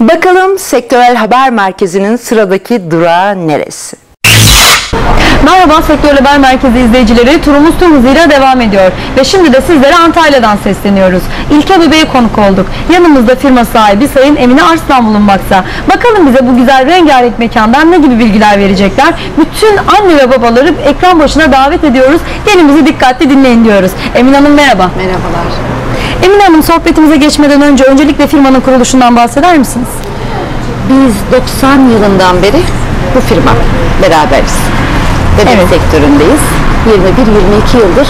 Bakalım Sektörel Haber Merkezi'nin sıradaki durağı neresi? Merhaba Sektör Haber Merkezi izleyicileri. Turumuz tüm hızıyla devam ediyor. Ve şimdi de sizlere Antalya'dan sesleniyoruz. İlke Bebeğe konuk olduk. Yanımızda firma sahibi Sayın Emine Arslan bulunmakta. Bakalım bize bu güzel rengarenk mekandan ne gibi bilgiler verecekler. Bütün anne ve babaları ekran başına davet ediyoruz. Gelin dikkatli dinleyin diyoruz. Emine Hanım merhaba. Merhabalar. Emine Hanım sohbetimize geçmeden önce öncelikle firmanın kuruluşundan bahseder misiniz? Biz 90 yılından beri bu firma beraberiz. Bebek Evet. sektöründeyiz. 21-22 yıldır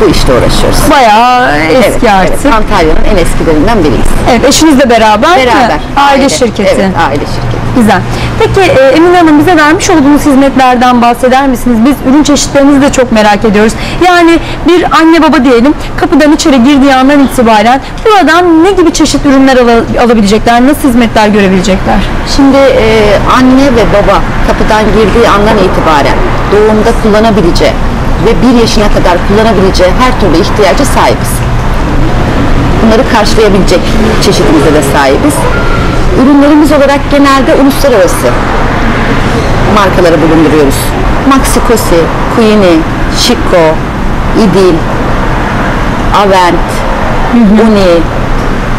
bu işte uğraşıyoruz. Bayağı eski evet, artık. Evet, Antalya'nın en eskilerinden biriyiz. Evet, eşinizle beraber, mi? Beraber. Aile, şirketi. Evet, aile şirketi. Güzel. Peki e, Emine Hanım bize vermiş olduğunuz hizmetlerden bahseder misiniz? Biz ürün çeşitlerinizi de çok merak ediyoruz. Yani bir anne baba diyelim kapıdan içeri girdiği andan itibaren buradan ne gibi çeşit ürünler ala- alabilecekler, nasıl hizmetler görebilecekler? Şimdi e, anne ve baba kapıdan girdiği andan itibaren doğumda kullanabileceği ve 1 yaşına kadar kullanabileceği her türlü ihtiyaca sahibiz. Bunları karşılayabilecek çeşitimize de sahibiz. Ürünlerimiz olarak genelde uluslararası markaları bulunduruyoruz. Maxi Cosi, Queenie, Chico, Idil, Avent, Uni,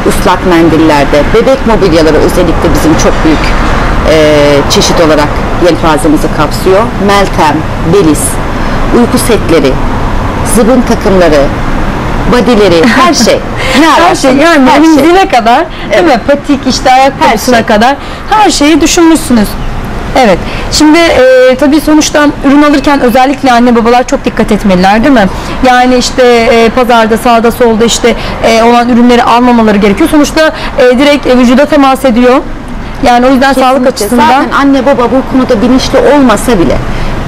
ıslak mendillerde, bebek mobilyaları özellikle bizim çok büyük eee, çeşit olarak yelpazemizi kapsıyor. Meltem, Belis, uyku setleri, zıbın takımları, badileri, her şey. Ne Her şey yani her şey. zile kadar değil mi? Patik işte ayakkabısına Her şey. kadar her şeyi düşünmüşsünüz. Evet. Şimdi e, tabii sonuçta ürün alırken özellikle anne babalar çok dikkat etmeliler değil mi? Yani işte e, pazarda sağda solda işte e, olan ürünleri almamaları gerekiyor. Sonuçta e, direkt e, vücuda temas ediyor. Yani o yüzden sağlık Kesinlikle. açısından Zaten anne baba bu konuda bilinçli olmasa bile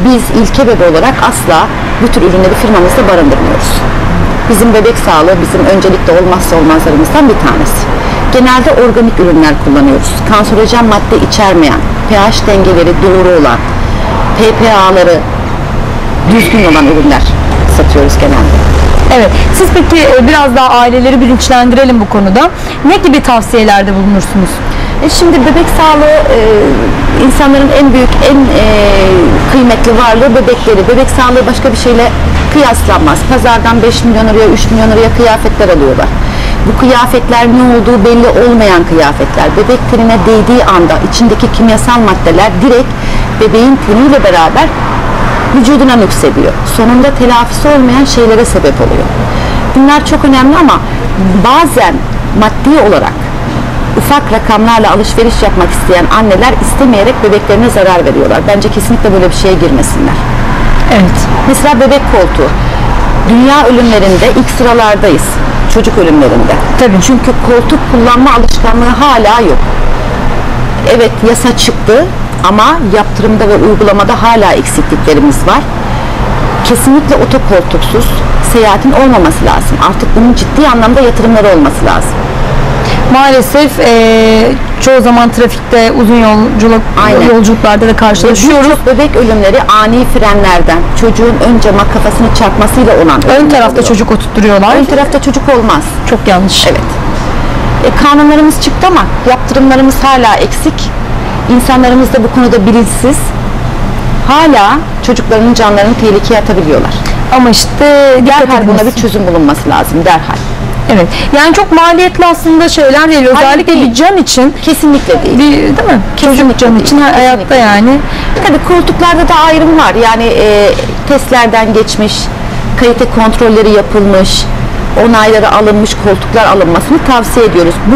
biz ilke bebe olarak asla bu tür ürünleri firmamızda barındırmıyoruz. Bizim bebek sağlığı bizim öncelikle olmazsa olmazlarımızdan bir tanesi. Genelde organik ürünler kullanıyoruz. Kanserojen madde içermeyen, pH dengeleri doğru olan, PPA'ları düzgün olan ürünler satıyoruz genelde. Evet. Siz peki e, biraz daha aileleri bilinçlendirelim bu konuda. Ne gibi tavsiyelerde bulunursunuz? E şimdi bebek sağlığı e, insanların en büyük, en e, kıymetli varlığı bebekleri. Bebek sağlığı başka bir şeyle kıyaslanmaz. Pazardan 5 milyon liraya, 3 milyon liraya kıyafetler alıyorlar. Bu kıyafetler ne olduğu belli olmayan kıyafetler. Bebek tenine değdiği anda içindeki kimyasal maddeler direkt bebeğin teniyle beraber vücuduna nüksediyor. Sonunda telafisi olmayan şeylere sebep oluyor. Bunlar çok önemli ama bazen maddi olarak ufak rakamlarla alışveriş yapmak isteyen anneler istemeyerek bebeklerine zarar veriyorlar. Bence kesinlikle böyle bir şeye girmesinler. Evet. Mesela bebek koltuğu. Dünya ölümlerinde ilk sıralardayız. Çocuk ölümlerinde. Tabii. Çünkü koltuk kullanma alışkanlığı hala yok. Evet yasa çıktı ama yaptırımda ve uygulamada hala eksikliklerimiz var. Kesinlikle otokoltuksuz seyahatin olmaması lazım. Artık bunun ciddi anlamda yatırımları olması lazım. Maalesef eee, çoğu zaman trafikte uzun yolculuk Aynen. yolculuklarda da karşılaşıyoruz. Bebek ölümleri ani frenlerden, çocuğun ön cama kafasını çarpmasıyla olan Ön tarafta oluyor. çocuk oturtturuyorlar. Ön tarafta çocuk olmaz. Çok yanlış. Evet. E, kanunlarımız çıktı ama yaptırımlarımız hala eksik. İnsanlarımız da bu konuda bilinçsiz. Hala çocuklarının canlarını tehlikeye atabiliyorlar. Ama işte Derhal buna bir çözüm bulunması lazım derhal. Evet. Yani çok maliyetli aslında şeyler değil. Özellikle değil. bir can için Kesinlikle değil. bir, değil mi? Çocuk canı değil. için ha- hayatta Kesinlikle. yani. Tabii koltuklarda da ayrım var. Yani e, testlerden geçmiş, kalite kontrolleri yapılmış, onayları alınmış koltuklar alınmasını tavsiye ediyoruz. Bu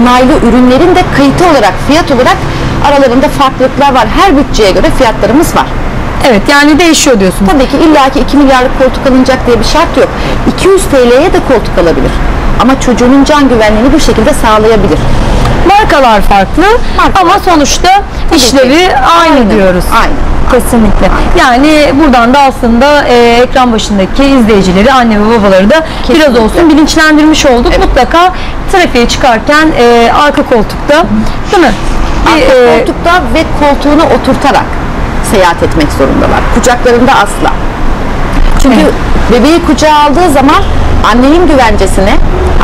onaylı ürünlerin de kalite olarak, fiyat olarak aralarında farklılıklar var. Her bütçeye göre fiyatlarımız var. Evet yani değişiyor diyorsunuz. Tabii ki illaki 2 milyarlık koltuk alınacak diye bir şart yok. 200 TL'ye de koltuk alabilir. Ama çocuğunun can güvenliğini bu şekilde sağlayabilir. Markalar farklı Markalar ama sonuçta işlevi aynı Aynen, diyoruz. aynen. Kesinlikle. Yani buradan da aslında e, ekran başındaki izleyicileri, anne ve babaları da biraz Kesinlikle. olsun bilinçlendirmiş olduk. Evet. Mutlaka trafiğe çıkarken e, arka koltukta değil mi? Arka e, koltukta ve koltuğunu oturtarak seyahat etmek zorundalar. Kucaklarında asla. Çünkü Evet. bebeği kucağa aldığı zaman Annenin güvencesine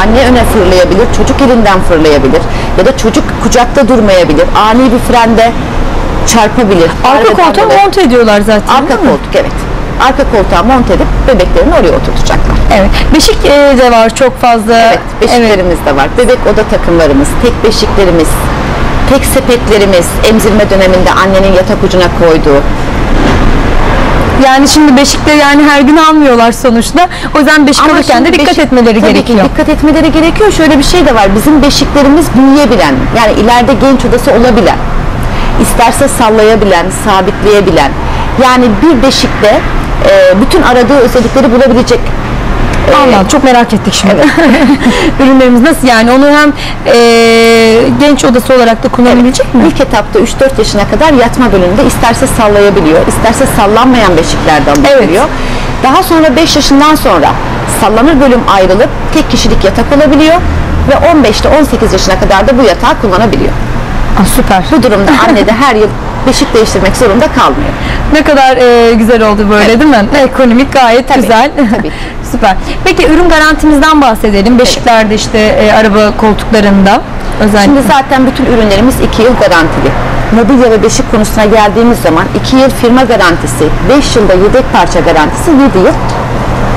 anne öne fırlayabilir, çocuk elinden fırlayabilir ya da çocuk kucakta durmayabilir, ani bir frende çarpabilir. Arka koltuğa monte ediyorlar zaten. Arka koltuk evet. Arka koltuğa monte edip bebeklerini oraya oturtacaklar. Evet. Beşik e, de var çok fazla. Evet, beşiklerimiz de var. Bebek oda takımlarımız, tek beşiklerimiz, tek sepetlerimiz, emzirme döneminde annenin yatak ucuna koyduğu. Yani şimdi beşikte yani her gün almıyorlar sonuçta. O yüzden beşik alırken de dikkat beşik- etmeleri tabii gerekiyor. Ki dikkat etmeleri gerekiyor. Şöyle bir şey de var. Bizim beşiklerimiz büyüyebilen, yani ileride genç odası olabilen, isterse sallayabilen, sabitleyebilen. Yani bir beşikte e, bütün aradığı özellikleri bulabilecek Allah çok merak ettik şimdi. Ürünlerimiz nasıl yani onu hem e, genç odası olarak da kullanabilecek mi? İlk etapta 3-4 yaşına kadar yatma bölümünde isterse sallayabiliyor, isterse sallanmayan beşiklerde alınabiliyor. Daha sonra 5 yaşından sonra sallanır bölüm ayrılıp tek kişilik yatak olabiliyor ve 15 ile 18 yaşına kadar da bu yatağı kullanabiliyor. Aa, süper. Bu durumda anne de her yıl beşik değiştirmek zorunda kalmıyor. Ne kadar e, güzel oldu böyle değil mi? Ekonomik gayet Tabii, güzel. tabii. Süper. Peki ürün garantimizden bahsedelim. Beşiklerde işte e, araba koltuklarında özellikle. Şimdi zaten bütün ürünlerimiz 2 yıl garantili. Mobilya ve beşik konusuna geldiğimiz zaman 2 yıl firma garantisi, 5 yılda yedek parça garantisi, 7 yıl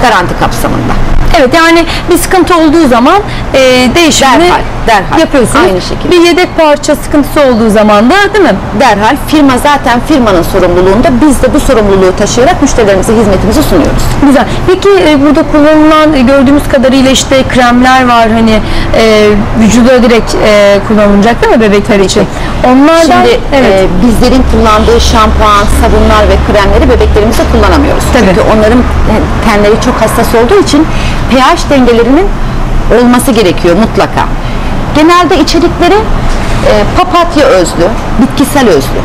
garanti kapsamında. Evet yani bir sıkıntı olduğu zaman e, değişimini Derhal, derhal. yapıyorsunuz. Aynı şekilde. Bir yedek parça sıkıntısı olduğu zaman da değil mi? Derhal firma zaten firmanın sorumluluğunda biz de bu sorumluluğu taşıyarak müşterilerimize hizmetimizi sunuyoruz. Güzel. Peki e, burada kullanılan e, gördüğümüz kadarıyla işte kremler var hani e, vücuda direkt e, kullanılacak değil mi bebekler için? Onlardan Şimdi evet. e, bizlerin kullandığı şampuan, sabunlar ve kremleri bebeklerimizde kullanamıyoruz. Tabii. Çünkü onların e, tenleri çok hassas olduğu için pH dengelerinin olması gerekiyor mutlaka. Genelde içerikleri e, papatya özlü, bitkisel özlü.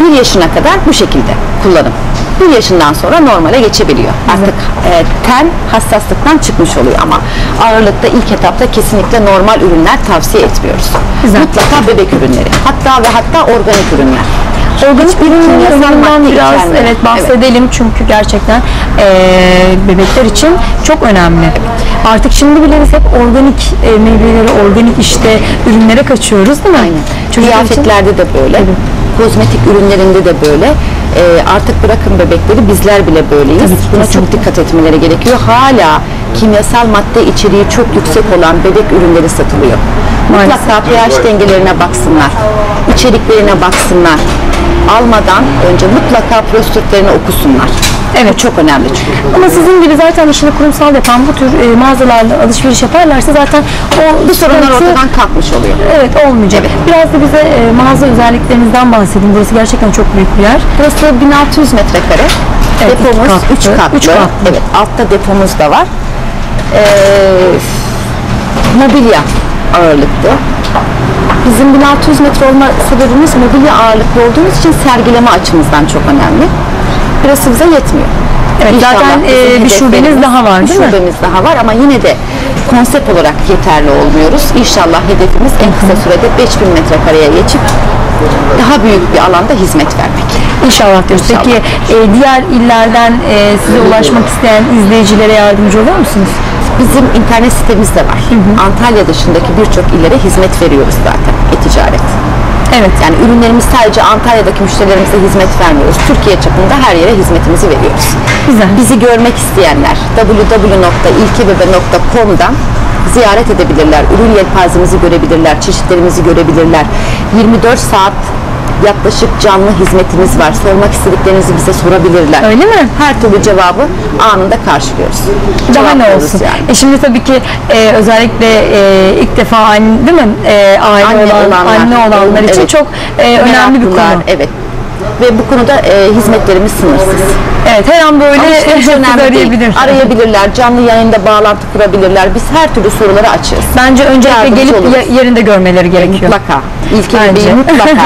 Bir yaşına kadar bu şekilde kullanım. Bir yaşından sonra normale geçebiliyor. Artık e, ten hassaslıktan çıkmış oluyor ama ağırlıkta ilk etapta kesinlikle normal ürünler tavsiye etmiyoruz. Güzel. Mutlaka bebek ürünleri. Hatta ve hatta organik ürünler. Organik ürünlerin madde biraz içermeyen. evet bahsedelim çünkü gerçekten e, bebekler için çok önemli. Artık şimdi bile biz hep organik e, meyveleri, organik işte ürünlere kaçıyoruz değil mi? Aynen. Kıyafetlerde de böyle. Kozmetik ürünlerinde de böyle. Ee, artık bırakın bebekleri bizler bile böyleyiz. Tabii Buna çok kesinlikle. dikkat etmeleri gerekiyor. Hala kimyasal madde içeriği çok yüksek olan bebek ürünleri satılıyor. Maalesef. Mutlaka pH dengelerine baksınlar. içeriklerine baksınlar. Almadan önce mutlaka prospektlerini okusunlar. Evet. Çok önemli çünkü. Ama sizin gibi zaten işini kurumsal yapan bu tür e, mağazalarla alışveriş yaparlarsa zaten o Bu sorunlar ortadan kalkmış oluyor. Evet olmayacak. Evet. Biraz da bize e, mağaza özelliklerinizden bahsedin. Burası gerçekten çok büyük bir yer. Burası 1600 metrekare. Evet, Depomuz katlı. 3 katlı. Üç katlı. Evet, altta depomuz da var. Ee, mobilya ağırlıklı. Bizim 1600 metre olma sebebimiz mobilya ağırlıklı olduğumuz için sergileme açımızdan çok önemli. Burası bize yetmiyor. Evet, zaten, e, bir şubeniz daha var, bir değil mi? şubemiz daha var ama yine de konsept olarak yeterli olmuyoruz. İnşallah hedefimiz en kısa sürede 5000 metrekareye geçip daha büyük bir alanda hizmet vermek. İnşallah diyoruz. İnşallah. Peki e, diğer illerden e, size ulaşmak isteyen izleyicilere yardımcı oluyor musunuz? Bizim internet sitemiz de var. Antalya dışındaki birçok illere hizmet veriyoruz zaten e-ticaret. Evet. Yani ürünlerimiz sadece Antalya'daki müşterilerimize hizmet vermiyoruz. Türkiye çapında her yere hizmetimizi veriyoruz. Güzel. Bizi görmek isteyenler www.ilkebebe.com'dan ziyaret edebilirler. Ürün yelpazemizi görebilirler, çeşitlerimizi görebilirler. 24 saat yaklaşık canlı hizmetimiz var. Sormak istediklerinizi bize sorabilirler. Öyle mi? Her türlü cevabı anında karşılıyoruz. Daha ne olsun. Yani. E şimdi tabii ki e, özellikle e, ilk defa anne, değil mi? E, aile Anne olan, olanlar, anne olanlar için evet. çok e, önemli bir konu. Evet. Ve bu konuda e, hizmetlerimiz sınırsız. Evet her an böyle Alışveriş önemli değil. arayabilir. Arayabilirler, canlı yayında bağlantı kurabilirler. Biz her türlü soruları açığız. Bence öncelikle Yardımcı gelip oluruz. ye- yerinde görmeleri gerekiyor. Mutlaka. İlke Bence. bebeği mutlaka.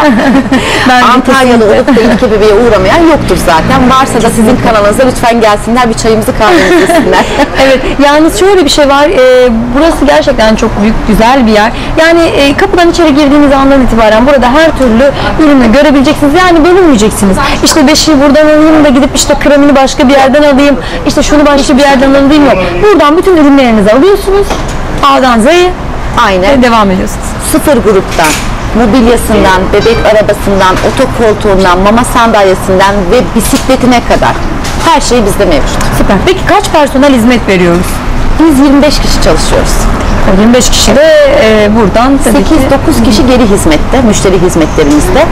Antalyalı olup da ilke bebeğe uğramayan yoktur zaten. Varsa da sizin kanalınıza lütfen gelsinler bir çayımızı kahvemizi içsinler. Evet, yalnız şöyle bir şey var. e, burası gerçekten çok büyük, güzel bir yer. Yani e, kapıdan içeri girdiğiniz andan itibaren burada her türlü ürünü görebileceksiniz. Yani benim düşünmeyeceksiniz. İşte beşiği buradan alayım da gidip işte kremini başka bir yerden alayım. işte şunu başka bir yerden alayım yok. Buradan bütün ürünlerinizi alıyorsunuz. A'dan Z'ye Aynen. ve devam ediyorsunuz. sıfır gruptan, mobilyasından, bebek arabasından, otokoltuğundan, mama sandalyesinden ve bisikletine kadar her şey bizde mevcut. Süper. Peki kaç personel hizmet veriyoruz? Biz 25 kişi çalışıyoruz. 25 kişi de e, buradan tabii ki 8-9 kişi geri hizmette, müşteri hizmetlerimizde.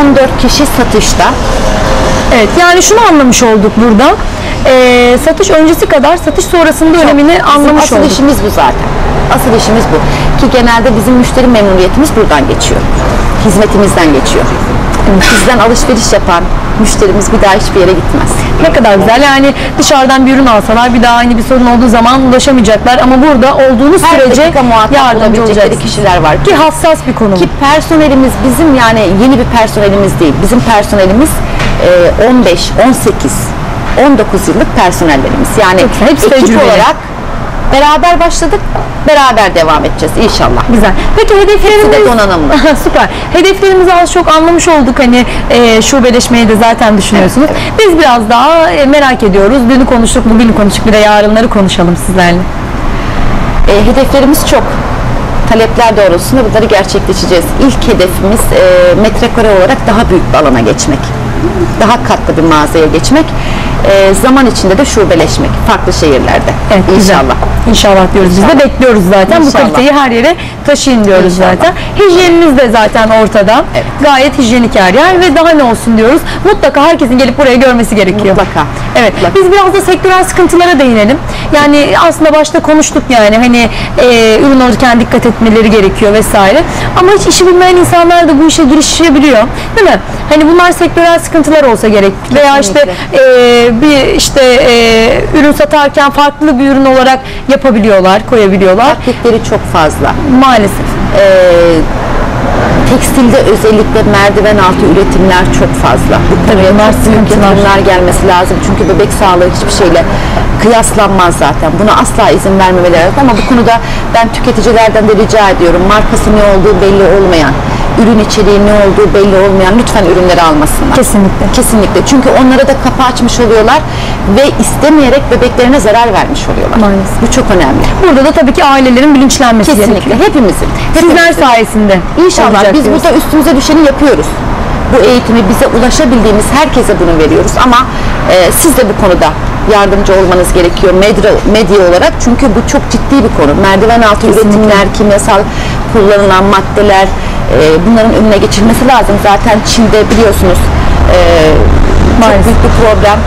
14 kişi satışta. Evet yani şunu anlamış olduk burada. Ee, satış öncesi kadar satış sonrasında önemini Bizim anlamış asıl olduk. işimiz bu zaten. Asıl işimiz bu. Ki genelde bizim müşteri memnuniyetimiz buradan geçiyor. Hizmetimizden geçiyor. Bizden alışveriş yapan müşterimiz bir daha hiçbir yere gitmez. Ne kadar güzel yani dışarıdan bir ürün alsalar bir daha aynı bir sorun olduğu zaman ulaşamayacaklar ama burada olduğunuz Her sürece yardımcı olacaksınız. kişiler var. Ki hassas bir konu. Ki personelimiz bizim yani yeni bir personelimiz değil. Bizim personelimiz e, 15, 18, 19 yıllık personellerimiz. Yani hepsi ekip tecrübeli. olarak beraber başladık, beraber devam edeceğiz inşallah. Güzel. Peki hedeflerimiz... Hepsi de donanımlı. Süper. Hedeflerimizi az çok anlamış olduk. Hani e, şubeleşmeyi de zaten düşünüyorsunuz. Biz biraz daha e, merak ediyoruz. Dünü konuştuk, bugünü konuştuk. Bir de yarınları konuşalım sizlerle. E, hedeflerimiz çok. Talepler doğrultusunda bunları gerçekleşeceğiz. İlk hedefimiz e, metrekare olarak daha büyük bir alana geçmek. Daha katlı bir mağazaya geçmek. E, zaman içinde de şubeleşmek farklı şehirlerde. Evet, güzel. İnşallah. İnşallah diyoruz. Biz de İnşallah. bekliyoruz zaten. Bu İnşallah. kaliteyi her yere taşıyın diyoruz İnşallah. zaten. Hijyeniniz de zaten ortada. Evet. Gayet hijyenik her yer ve daha ne olsun diyoruz. Mutlaka herkesin gelip buraya görmesi gerekiyor. Mutlaka. Evet. Mutlaka. Biz biraz da sektörel sıkıntılara değinelim. Yani aslında başta konuştuk yani hani e, ürün alırken dikkat etmeleri gerekiyor vesaire. Ama hiç işi bilmeyen insanlar da bu işe girişebiliyor. Değil mi? Hani bunlar sektörel sıkıntılar olsa gerek. Veya işte e, bir işte e, ürün satarken farklı bir ürün olarak yapabiliyorlar, koyabiliyorlar. Taklitleri çok fazla. Maalesef. e, tekstilde özellikle merdiven altı üretimler çok fazla. Bu konuya bunlar sıkıntılar. gelmesi lazım. Çünkü bebek sağlığı hiçbir şeyle kıyaslanmaz zaten. Buna asla izin vermemeleri lazım. Ama bu konuda ben tüketicilerden de rica ediyorum. Markası ne olduğu belli olmayan, ürün içeriği ne olduğu belli olmayan lütfen ürünleri almasınlar. Kesinlikle. Kesinlikle. Çünkü onlara da kapı açmış oluyorlar ve istemeyerek bebeklerine zarar vermiş oluyorlar. Maalesef. Bu çok önemli. Burada da tabii ki ailelerin bilinçlenmesi Kesinlikle. gerekiyor. Hepimizin. Sizler hepimizin. sayesinde. İnşallah olacak biz diyoruz. burada üstümüze düşeni yapıyoruz. Bu eğitimi bize ulaşabildiğimiz herkese bunu veriyoruz ama e, siz de bu konuda yardımcı olmanız gerekiyor medya, medya olarak çünkü bu çok ciddi bir konu. Merdiven altı üretimler, kimyasal kullanılan maddeler bunların önüne geçilmesi lazım. Zaten Çin'de biliyorsunuz e, çok büyük bir problem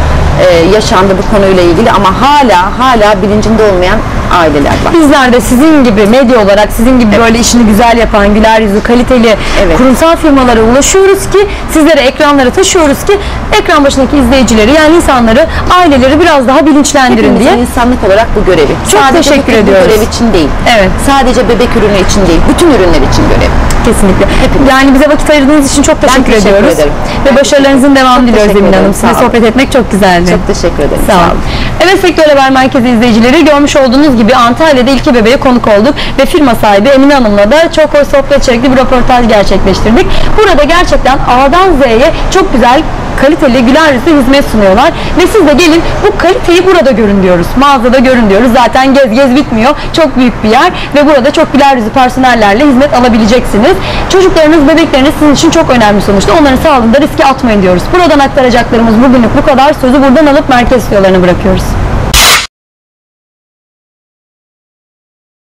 e, yaşandı bu konuyla ilgili ama hala hala bilincinde olmayan aileler var. Bizler de sizin gibi medya olarak sizin gibi böyle işini güzel yapan, güler yüzlü, kaliteli Evet. kurumsal firmalara ulaşıyoruz ki sizlere ekranlara taşıyoruz ki ekran başındaki izleyicileri yani insanları, aileleri biraz daha bilinçlendirin Hepimizin diye. insanlık olarak bu görevi. Çok Sadece teşekkür ediyoruz. görev için değil. Evet. Sadece bebek ürünü için değil. Bütün ürünler için görev. Kesinlikle. Yani bize vakit ayırdığınız için çok teşekkür, teşekkür ediyoruz. ederim. Ve Ben başarılarınızın devamını diliyoruz Emine Hanım. Sizinle Sağ olun. sohbet etmek çok güzeldi. Çok teşekkür ederim. Sağ olun. Evet Sektör Haber Merkezi izleyicileri görmüş olduğunuz gibi Antalya'da ilke bebeğe konuk olduk ve firma sahibi Emine Hanım'la da çok hoş sohbet içerikli bir röportaj gerçekleştirdik. Burada gerçekten A'dan Z'ye çok güzel kaliteli güler yüzlü hizmet sunuyorlar ve siz de gelin bu kaliteyi burada görün diyoruz. Mağazada görün diyoruz. Zaten gez gez bitmiyor. Çok büyük bir yer ve burada çok güler yüzlü personellerle hizmet alabileceksiniz. Çocuklarınız, bebekleriniz sizin için çok önemli sonuçta. Onların sağlığında riske atmayın diyoruz. Buradan aktaracaklarımız bugünlük bu kadar. Sözü buradan alıp merkez stüdyolarına bırakıyoruz.